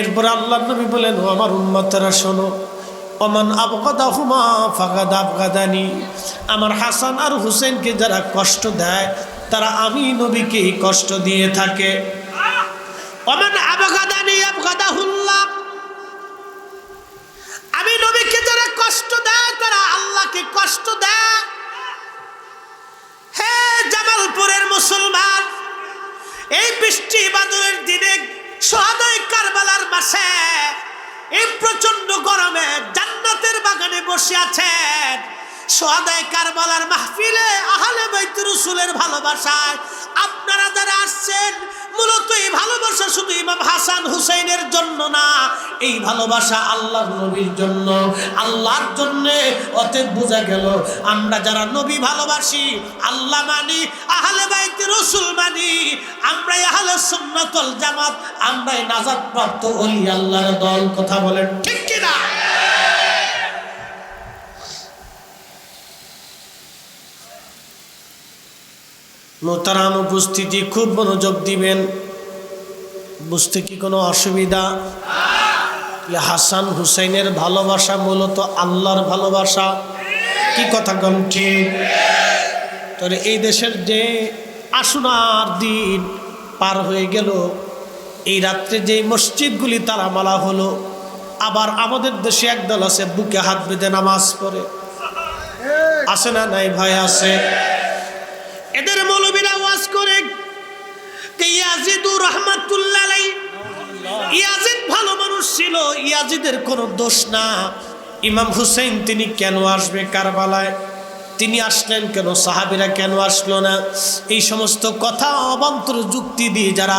এরপর আল্লাহ নবী বলেন, ও আমার উম্মতেরা, শোনো। অমান আবগাদা হুমা ফাগাদ আবগাদানি আমার হাসান আর হুসেনকে যারা কষ্ট দেয়, তারা আমি নবীকেই কষ্ট দিয়ে থাকে। অমান আবগাদানি আবগাদাহুল্লাহ আমি নবীকে যারা কষ্ট দেয়, তারা আল্লাহকে কষ্ট দেয়। হে জামালপুরের মুসলমান, এই বৃষ্টি বাদলের দিনে কারবালার মাসে এই প্রচণ্ড গরমে জান্নাতের বাগানে বসে আছেন মাহফিলে আহলে ভালোবাসায় আপনারা যারা আসছেন মূলত এই ভালোবাসা শুধু ইমাম হাসান হুসাইনের জন্য না, এই ভালোবাসা আল্লাহ নবীর জন্য। আল্লাহর জন্য অতএব বোঝা গেল, আমরা যারা নবী ভালোবাসি, আল্লাহ মানি, আহলে বাইতে রসুল মানি, আমরাই আহলে সুন্নাতল জামাত, আমরাই নাজাত প্রাপ্ত অলি আল্লাহর দল। কথা বলেন ঠিক কিনা? মোতারাম উপস্থিতি খুব মনোযোগ দিবেন। বুঝতে কি কোনো অসুবিধা? হাসান হুসাইনের ভালোবাসা মূলত আল্লাহর ভালোবাসা। কি কথা কম ঠিক? তাহলে এই দেশের যে আসুনার দিন পার হয়ে গেল, এই রাত্রে যে মসজিদগুলি তারা মালা হলো, আবার আমাদের দেশে একদল আছে, বুকে হাত বেঁধে নামাজ পড়ে। আসে না নাই ভাই, আছে এদের মৌলবীরা ওয়াজ করে কে ইয়াজিদুর রহমাতুল্লাহ ইয়াজিদ ভালো মানুষ ছিল, ইয়াজিদের কোনো দোষ না। ইমাম হুসেন তিনি কেন আসবে কারবালায়? তিনি আসলেন কেন? সাহাবিরা কেন আসলো না? এই সমস্ত কথা, অবান্তর যুক্তি দিয়ে যারা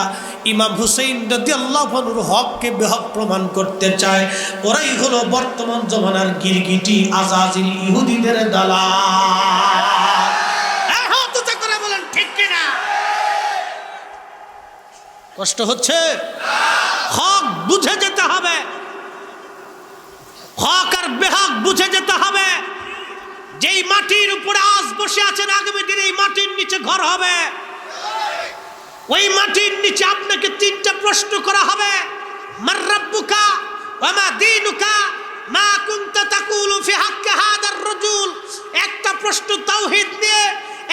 ইমাম হুসেন যদি আল্লাহনুর হককে বেহক প্রমাণ করতে চায়, ওরাই হলো বর্তমান জমানার গিরগিটি, আজাজিল ইহুদিদের দালা হাত উঁচা করে বলেন ঠিক কিনা কষ্ট হচ্ছে? হক বুঝে যেতে হবে। হক আর বেহক বুঝে যেতে হবে। যেই মাটির উপরে আজ বসে আছেন আগামী দিনে এই মাটির নিচে ঘর হবে। ওই মাটির নিচে আপনাকে তিনটা প্রশ্ন করা হবে। মার রাব্বুকা, ওয়া মা দীনুকা মা কুনতা তাকুলু ফি হাক্কি হাদার রাজুল একটা প্রশ্ন তাওহীদ নিয়ে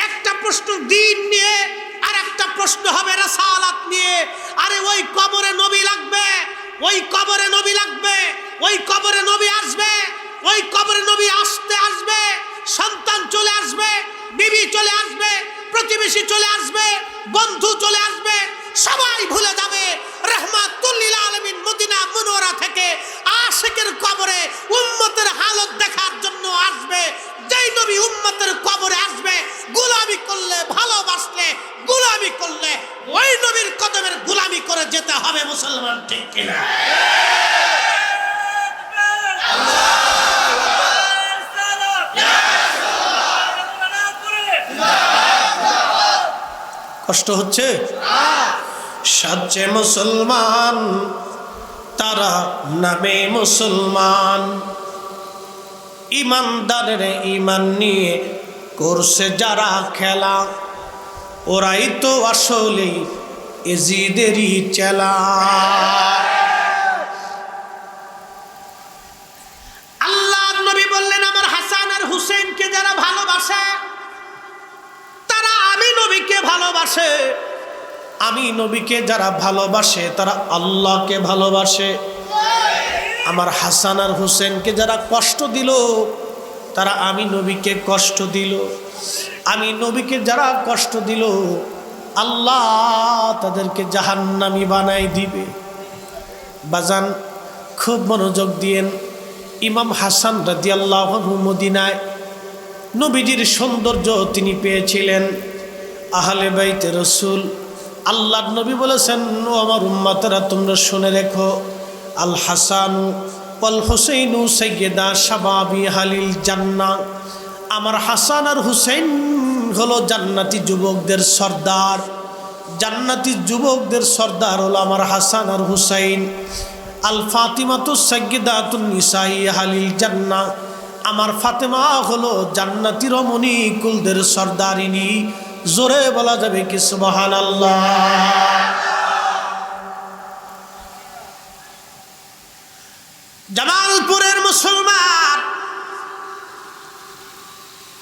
একটা প্রশ্ন দ্বীন নিয়ে আর একটা প্রশ্ন হবে রাসালাত নিয়ে আরে ওই কবরে নবী লাগবে, ওই কবরে নবী লাগবে, ওই কবরে নবী আসবে, ওই কবরে নবী আসতে আসবে, সন্তান চলে আসবে, বিবি চলে আসবে, প্রতিবেশী চলে আসবে, বন্ধু চলে আসবে, সবাই ভুলে যাবে। রহমাতুল্লিল আলমিন মদিনা মনোরা থেকে আশেকের কবরে উম্মতের হালত দেখার জন্য আসবে। যেই নবী উম্মতের কবরে আসবে গোলামি করলে ভালোবাসলে গোলামি করলে ওই নবীর কদমের গোলামি করে যেতে হবে মুসলমান কষ্ট হচ্ছে? সাজ্জে মুসলমান, তারা নামে মুসলমান। ইমানদারের ইমান নিয়ে করছে যারা খেলা, ওরাই তো আসলে এজিদেরই চেলা। আল্লাহ নবী বললেন, আমার হাসান আর হুসেনকে যারা ভালোবাসে, তারা আমি নবীকে ভালোবাসে। আমি নবীকে যারা ভালোবাসে, তারা আল্লাহকে ভালোবাসে। আমার হাসান আর হুসেনকে যারা কষ্ট দিল, তারা আমি নবীকে কষ্ট দিল। আমি নবীকে যারা কষ্ট দিল আল্লাহ তাদেরকে জাহান্নামি বানাই দিবে। বাজান, খুব মনোযোগ দিয়েন। ইমাম হাসান রাজি আল্লাহ মদিনায় নবীজির সৌন্দর্য তিনি পেয়েছিলেন। আহলে বাইতে রসুল আল্লাহ নবী বলেছেন, ও আমার উম্মাতেরা, তোমরা শুনে রেখো, আল হাসানু ওয়াল হুসেইনু সৈয়দা শাবাবি হালিল জান্না আমার হাসান আর হুসেইন হলো জান্নাতি যুবকদের সর্দার। জান্নাতি যুবকদের সর্দার হলো আমার হাসান আর হুসাইন। আল ফাতিমাতু সৈয়দাতুন নিসাই হালিল জান্না। আমার ফাতেমা হলো জান্নাতি রমণী কুলদের সর্দারিনী। জোরে বলা যাবে কি সুবাহান আল্লাহ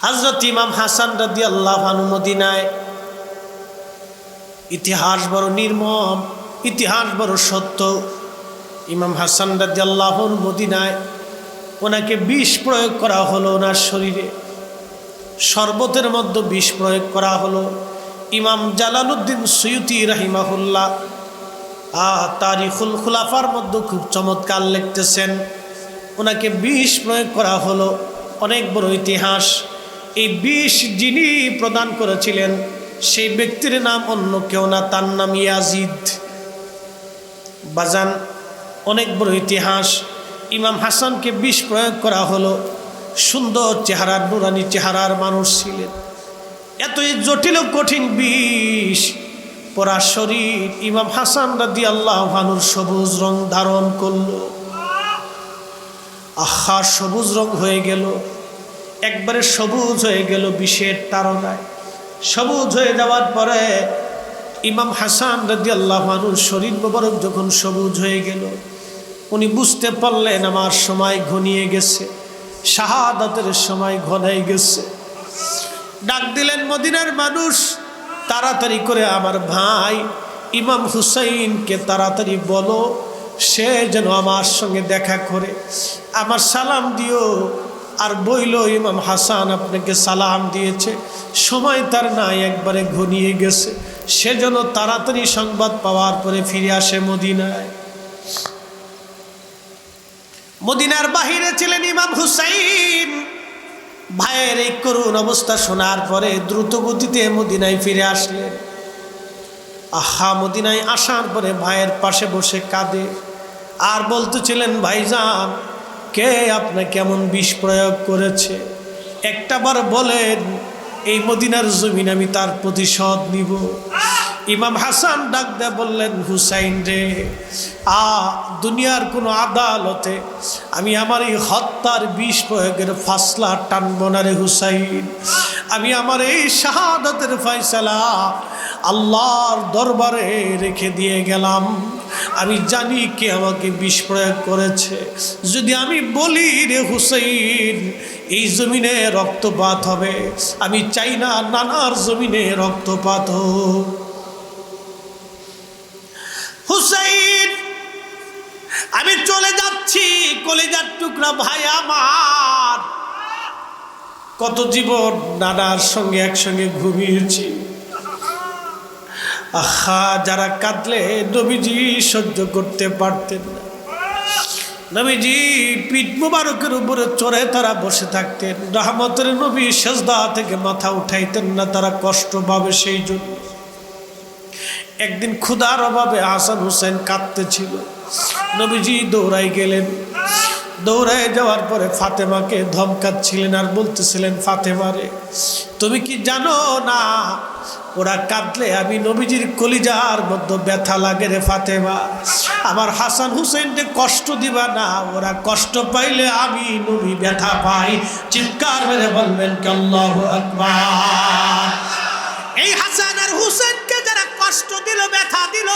হজরত ইমাম হাসান রাদি আল্লাহ মদিনায়। ইতিহাস বড় নির্মম, ইতিহাস বড় সত্য। ইমাম হাসান রাদি আল্লাহর মদিনায় ওনাকে বিষ প্রয়োগ করা হলো ওনার শরীরে। শরবতের মধ্যে বিষ প্রয়োগ করা হলো। ইমাম জালালউদ্দিন সৈয়দি রাহিমাহুল্লাহ, আ, তারিখুল খুলাফার মধ্যে খুব চমৎকার লিখতেছেন। ওনাকে বিষ প্রয়োগ করা হলো। অনেক বড় ইতিহাস। এই বিষ যিনি প্রদান করেছিলেন, সেই ব্যক্তির নাম অন্য কেউ না, তার নাম ইয়াজিদ। বাজান, অনেক বড় ইতিহাস। ইমাম হাসানকে বিষ প্রয়োগ করা হলো। সুন্দর চেহারার, নুরানি চেহারার মানুষ ছিলেন। এতই জটিল কঠিন বিষ। পরা শরীর ইমাম হাসান রাদি আল্লাহ ভানুর সবুজ রং ধারণ করল। আহা, সবুজ রং হয়ে গেল। একবারে সবুজ হয়ে গেল বিষের তারনায় সবুজ হয়ে যাওয়ার পরে ইমাম হাসান রাদি আল্লাহ ভানুর শরীর মোবারক যখন সবুজ হয়ে গেল, উনি বুঝতে পারলেন আমার সময় ঘনিয়ে গেছে, শাহাদাতের সময় ঘনাই গেছে। ডাক দিলেন, মদিনার মানুষ, তাড়াতাড়ি করে আমার ভাই ইমাম হুসাইনকে তাড়াতাড়ি বলো, সে যেন আমার সঙ্গে দেখা করে। আমার সালাম দিও আর বইল ইমাম হাসান আপনাকে সালাম দিয়েছে। সময় তার নাই, একবারে ঘনিয়ে গেছে। সেজন্য তাড়াতাড়ি সংবাদ পাওয়ার পরে ফিরে আসে মদিনায়। মদিনার বাহিরে ছিলেন ইমাম হুসাইন। ভাইয়ের এই করুণ অবস্থা শোনার পরে দ্রুত গতিতে মদিনায় ফিরে আসলেন। আহা, মদিনায় আসার পরে ভাইয়ের পাশে বসে কাঁদে। আর বলতেছিলেন, ভাইজান কে আপনাকে কেমন বিষ প্রয়োগ করেছে? একটাবার বলেন, এই মদিনার জমিন আমি তার প্রতিশোধ নিব। ইমাম হাসান ডাক দেয়া বললেন, হুসাইন রে, আ, দুনিয়ার কোনো আদালতে আমি আমার এই হত্যার বিষ প্রয়োগের ফাসলা টানব না রে হুসাইন। আমি আমার এই শাহাদাতের ফয়সালা আল্লাহর দরবারে রেখে দিয়ে গেলাম। আমি জানি কে আমাকে বিষ প্রয়োগ করেছে। যদি আমি বলি রে হুসাইন, এই জমিনে রক্তপাত হবে। আমি চাই না নানার জমিনে রক্তপাত হোক। হুসাইন, আমি চলে যাচ্ছি, কলেজার টুকরা ভাই আমার। কত জীবন নানার সঙ্গে একসঙ্গে ঘুমিয়েছি। আহা, যারা কাঁদলে নবীজি সহ্য করতে পারতেন না। নবীজি পিঠ মুবারকের উপরে চড়ে তারা বসে থাকতেন। রহমতের নবী সেজদা থেকে মাথা উঠাইতেন না তারা কষ্ট পাবে সেই জন্য। একদিন ক্ষুধার অভাবে হাসান হুসেন কাঁদতেছিল। নবীজি দৌড়াই গেলেন। দৌড়ায় যাওয়ার পরে ফাতেমাকে ধমকাচ্ছিলেন আর বলতেছিলেন ফাতেমারে তুমি কি জানো না ওরা কাঁদলে আমি নবীজির কলিজার মধ্যে ব্যথা লাগে রে ফাতেমা। আমার হাসান হুসেনকে কষ্ট দিবা না, ওরা কষ্ট পাইলে আমি নবী ব্যথা পাই। চিৎকার মেরে বলবেন আকবার। এই হাসান আর হুসেনকে যারা কষ্ট দিল, ব্যথা দিল।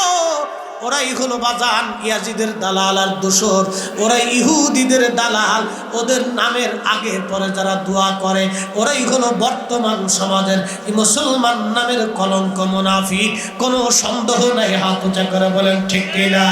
ওরাই হলো বাজান, ইয়াজিদের দালাল আর দোসর ওরাই ইহুদিদের দালাল, ওদের নামের আগে পরে যারা দোয়া করে, ওরাই হলো বর্তমান সমাজের মুসলমান নামের কলঙ্ক মুনাফি কোনো সন্দেহ নাই, হাত উঁচা করে বলেন, ঠিক কিনা?